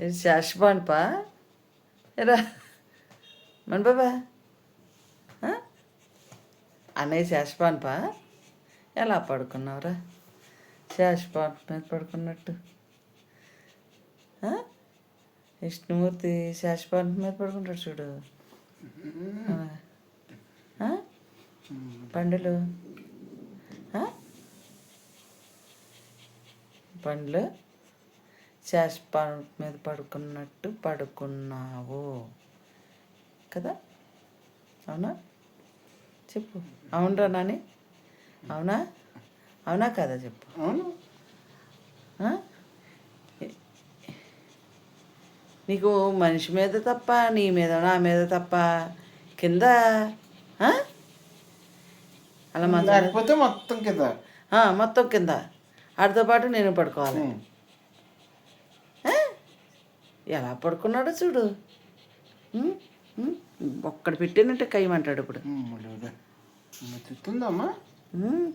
ఇది శాశ్వాన్పా ఎరా మన బాబా ఆ? అన్నయ్య ఎలా పడుకున్నావురా శాశ్వాన్ మీద పడుకున్నట్టు విష్ణుమూర్తి శాశ్వాన్ మీద పడుకుంటాడు చూడు పండులు పండ్లు శాశ్పాన్ మీద పడుకున్నట్టు పడుకున్నావు. కదా? అవునా? చెప్పు. అవునరా నాని. అవునా? అవునా కదా చెప్పు. అవును? నీకు మనిషి మీద తప్ప నీ మీద నా మీద తప్ప కింద? అలా లేకపోతే మొత్తం కింద. మొత్తం కింద. ఆడితో పాటు నేను పడుకోవాలి? ఎలా పడుకున్నాడో చూడు. ఒక్కడు పెట్టినట్టే కయ్యమంటాడు ఇప్పుడు. ఉమ్,